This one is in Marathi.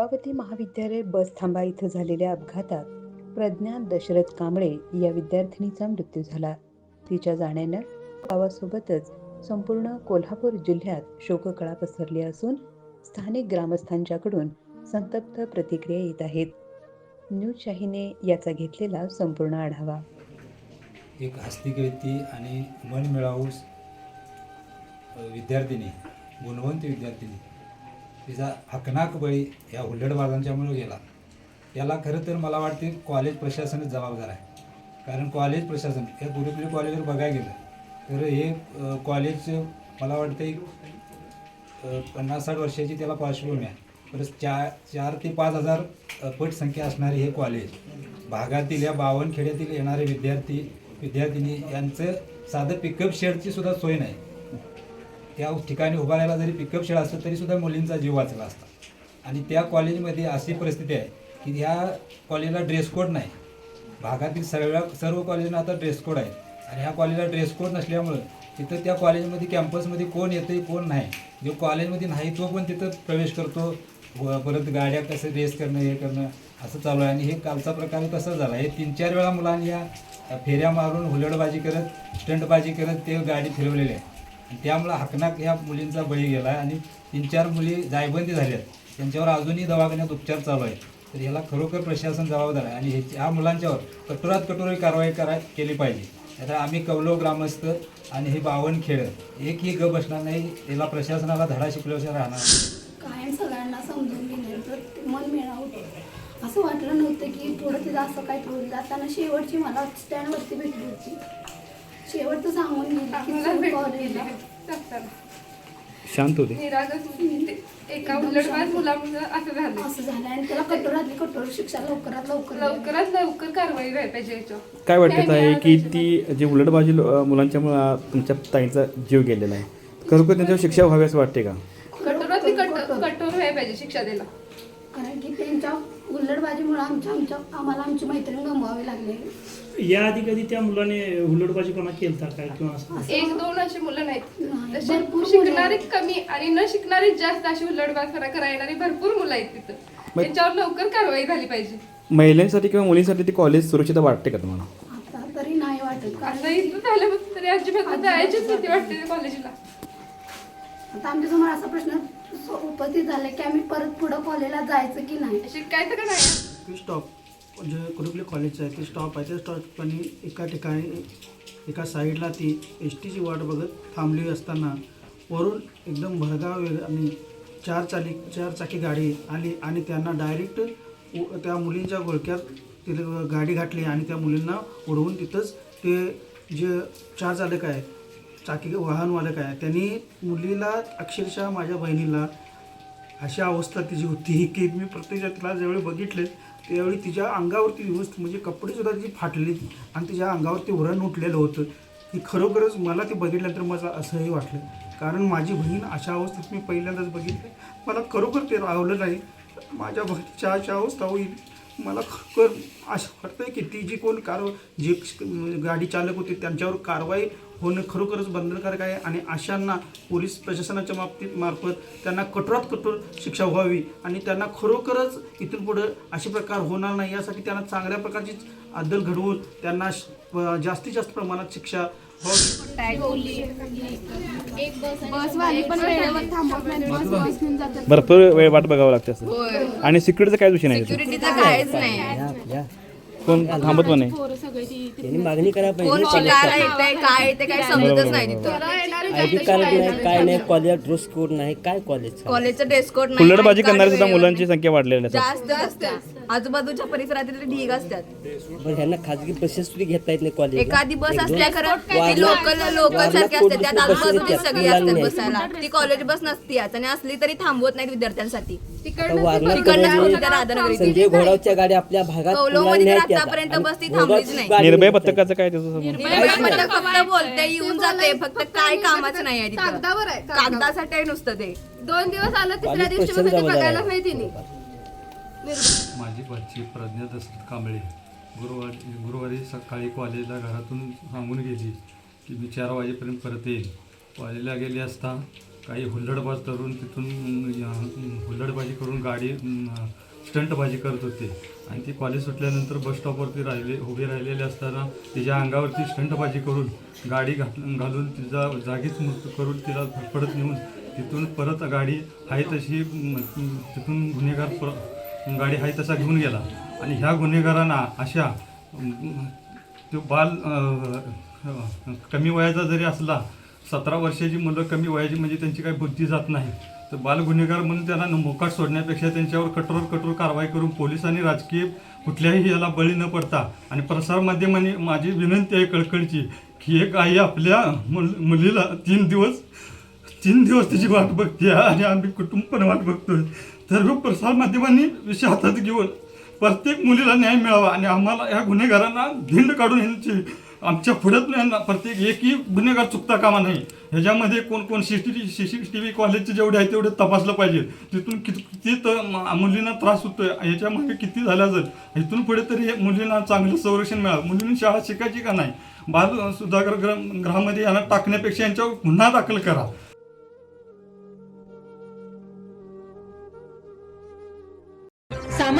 भोगावती महाविद्यालय बस थांबा इथं झालेल्या अपघातात प्रज्ञा दशरथ कांबळे या विद्यार्थिनीचा मृत्यू झाला. तिच्या जाण्यानं गावासोबतच संपूर्ण कोल्हापूर जिल्ह्यात शोककळा पसरली असून स्थानिक ग्रामस्थांच्याकडून संतप्त प्रतिक्रिया येत आहेत. न्यूज शाहीने याचा घेतलेला संपूर्ण आढावा. एक हस्तिकृती आणि मन मिळावूस विद्यार्थिनी गुणवंत विद्यार्थिनी तिचा हकनाक बळी या हुल्लडबाजांच्यामुळे गेला. याला खरं तर मला वाटते कॉलेज प्रशासनच जबाबदार आहे. कारण कॉलेज प्रशासन या गुरुकुली कॉलेजवर बघायला गेलं तर हे कॉलेज मला वाटतं एक पन्नास साठ वर्षाची त्याला पार्श्वभूमी आहे. परत चार चार ते पाच हजार पट संख्या असणारे हे कॉलेज भागातील या बावनखेड्यातील येणारे विद्यार्थी विद्यार्थिनी यांचं साधं पिकअप शेडची सुद्धा सोय नाही. त्या ठिकाणी उभा राहिला जरी पिकअप शेड असतं तरी सुद्धा मुलींचा जीव वाचला असता. आणि त्या कॉलेजमध्ये अशी परिस्थिती आहे की ह्या कॉलेजला ड्रेस कोड नाही. भागातील सर्व सर्व कॉलेजना आता ड्रेस कोड आहे आणि ह्या कॉलेजला ड्रेस कोड नसल्यामुळं तिथं त्या कॉलेजमध्ये कॅम्पसमध्ये कोण येतं आहे कोण नाही. जो कॉलेजमध्ये नाही तो पण तिथं प्रवेश करतो. परत गाड्या कसं रेस करणं हे करणं असं चालू आहे. आणि हे कालचा प्रकार तसा झाला. हे तीन चार वेळा मुलांनी या फेऱ्या मारून हुलडबाजी करत स्टंटबाजी करत ते गाडी फिरवलेली आहे त्यामुळं हकनाक ह्या मुलींचा बळी गेला आहे आणि तीन चार मुली जायबंदी झाल्यात त्यांच्यावर अजूनही दवाखान्यात उपचार चालू आहेत. तर ह्याला खरोखर प्रशासन जबाबदार आहे आणि ह्याची ह्या मुलांच्यावर कठोरात कठोर कारवाई करा केली पाहिजे. आता आम्ही कवलो ग्रामस्थ आणि हे बावन खेळ एकही ग बसणार नाही याला प्रशासनाला धडा शिकल्याशिवाय राहणार. कायम सगळ्यांना समजून घेण्याचं मन मिळावं असं वाटलं नव्हतं की थोडं तिथं असं काय होईल जाताना शेवटची मला स्टँडवरती भेटली होती. शेवटचं सांगून गेली शांत होते. एका मुलामुळं असं झालं. असं झालं आणि त्याला कठोरातली कठोर शिक्षा लवकरात लवकर. लवकरात लवकर कारवाई व्हायला पाहिजे याच्यावर. काय वाटतं काय आहे की ती जी उलटबाजी लो- मुलांच्यामुळं तुमच्या ताईचा जीव गेलेला आहे. खरोखर त्यांच्यावर शिक्षा व्हावी असं वाटते का? कठोरातली कठोर कठोर व्हायला पाहिजे शिक्षा द्यायला. कारण की त्यांच्या उल्लडबाजीमुळे आमच्या आमच्या आम्हाला आमची मैत्रीण गमवावी लागली याआधी कधी त्या मुलाने हुल्लडबाजीपणा केलता काय किंवा असं? एक दोन अशी मुलं नाहीत. तसे भरपूर मुलं शिकणारे. कमी आणि न शिकणारे जास्त अशी उलटबाजपणा करायला येणारी भरपूर मुलं आहेत तिथं. त्यांच्यावर लवकर कारवाई झाली पाहिजे. महिलांसाठी किंवा मुलींसाठी ती कॉलेज सुरक्षित वाटते का तुम्हाला? आता तरी नाही वाटत कारण आता इथं झालं मग तरी अजिबात जायचीच भीती वाटते कॉलेजला आता आमच्यासमोर असा प्रश्न स- उपस्थित झाला की आम्ही परत पुढं कॉलेजला जायचं की नाही? शिकायचं का नाही स्टॉप जे कुरुकले कॉलेजचं आहे ते स्टॉप आहे. त्या स्टॉपनी एका ठिकाणी एका साईडला ती एस टीची वाट बघत थांबली असताना वरून एकदम भरगाव वेग आणि चार चाली चार चाकी गाडी आली आणि त्यांना डायरेक्ट त्या मुलींच्या गोळक्यात तिथे गाडी घातली आणि त्या मुलींना उडवून तिथंच ते जे चार चालक आहे चाकी वाहनवालक आहे त्यांनी मुलीला अक्षरशः माझ्या बहिणीला अशी अवस्था तिची होती. की मी प्रत्यक्षात तिला ज्यावेळी बघितले त्यावेळी तिच्या अंगावरती व्यवस्थित म्हणजे कपडे सुद्धा तिची फाटले आणि तिच्या अंगावरती वरण उठलेलं होतं. की खरोखरच मला ते बघितल्यानंतर माझं असंही वाटलं. कारण माझी बहीण अशा अवस्थेत मी पहिल्यांदाच बघितले. मला खरोखर ते राहवलं नाही. माझ्या बहिणीच्या अशा अवस्था होईल. मला खरोखर असं वाटतं की ती जी कोण कार जे गाडी चालक होते त्यांच्यावर कारवाई होणं खरोखरच बंधनकारक आहे आणि अशांना पोलीस प्रशासनाच्या बाबतीत मार्फत त्यांना कठोरात कठोर शिक्षा व्हावी आणि त्यांना खरोखरच इथून पुढं असे प्रकार होणार नाही यासाठी त्यांना चांगल्या प्रकारची अद्दल घडवून त्यांना जास्तीत जास्त प्रमाणात शिक्षा भरपूर वेळ वाट बघावं लागते असं. आणि सिक्युरिटीचा काय विषय नाही कोण थांबत पण नाही. पोरं सगळे ती त्यांनी मागणी करायला कोण पाहिजे काय येते काय समजतच नाही तिथं. आय डी कार्ड नाही काय नाही कॉलेज ड्रेस कोड नाही काय कॉलेज कॉलेजचं ड्रेस कोड नाही हुल्लडबाजी ID card करणारी सुद्धा मुलांची संख्या वाढलेली आहे जास्त आजूबाजूच्या परिसरातील ढीग असतात. पण ह्यांना खाजगी बसेस सुद्धा घेता येत नाही कॉलेज एखादी बस असल्या खरं लोकल लोकल सारखी असते त्यात आजूबाजूची सगळी असतात बसायला. ती कॉलेज बस नसती आज आणि असली तरी थांबवत नाहीत विद्यार्थ्यांसाठी. वारणा संजय घोडावच्या आपल्या भागात कौलवमध्ये मुलांना तर न्यायच्या आतापर्यंत आणि बस ती थांबलीच नाही. गाडी निर्भय. पथकाचं काय त्याचं संबंध? फक्त बोलते येऊन जाते फक्त काय कामाचं नाही आहे तिथं. कागदावर आहे कागदावर. कागदासाठी नुसतं ते. दोन दिवस आलं तिसऱ्या दिवशी मग बघायला आहे. नाही माझी भाची प्रज्ञा दशरथ कांबळे गुरुवारी गुरुवारी सकाळी कॉलेजला घरातून सांगून गेली की मी चार वाजेपर्यंत परत येईल. कॉलेजला गेली असता काही हुल्लडबाज तरुण तिथून हुल्लडबाजी करून गाडी स्टंटबाजी करत होते. आणि ती कॉलेज सुटल्यानंतर बस स्टॉपवरती राहिले उभे राहिलेले असताना तिच्या अंगावरती स्टंटबाजी करून गाडी घात घालून तिचा जागीच मृत्यू करून तिला धडपडत नेऊन तिथून परत गाडी आहे तशी तिथून गुन्हेगार पर गाडी आहे तसा घेऊन गेला. आणि ह्या गुन्हेगारांना अशा तो बाल कमी वयाचा जरी असला सतरा वर्षाची मुलं कमी वयाची म्हणजे त्यांची काही बुद्धी जात नाही. तर बाल गुन्हेगार म्हणून त्यांना मोकाट सोडण्यापेक्षा त्यांच्यावर कठोर कठोर कारवाई करून पोलीस आणि राजकीय कुठल्याही याला बळी न पडता. आणि प्रसारमाध्यमांनी माझी विनंती आहे कळकळीची की एक आई आपल्या मुल मुलीला तीन दिवस तीन दिवस तिची वाट बघते आणि आम्ही कुटुंब पण वाट बघतोय. तर प्रसारमाध्यमांनी विषय हातात घेऊन प्रत्येक मुलीला न्याय मिळावा आणि आम्हाला या गुन्हेगारांना धिंड काढून यांची आमच्या पुढ्यात यांना प्रत्येक एकही गुन्हेगार चुकता कामा नाही ह्याच्यामध्ये कोण कोण C T C C T V कॉलेजचे जेवढे आहे तेवढे तपासलं पाहिजे. तिथून किती किती तर मुलींना त्रास होतो आहे ह्याच्यामागे किती झाल्या जर इथून पुढे तरी हे मुलींना चांगलं संरक्षण मिळावं. मुलींनी शाळा शिकायची का नाही? बाल सुधागर ग्रह गृहामध्ये यांना टाकण्यापेक्षा यांच्यावर गुन्हा दाखल करा.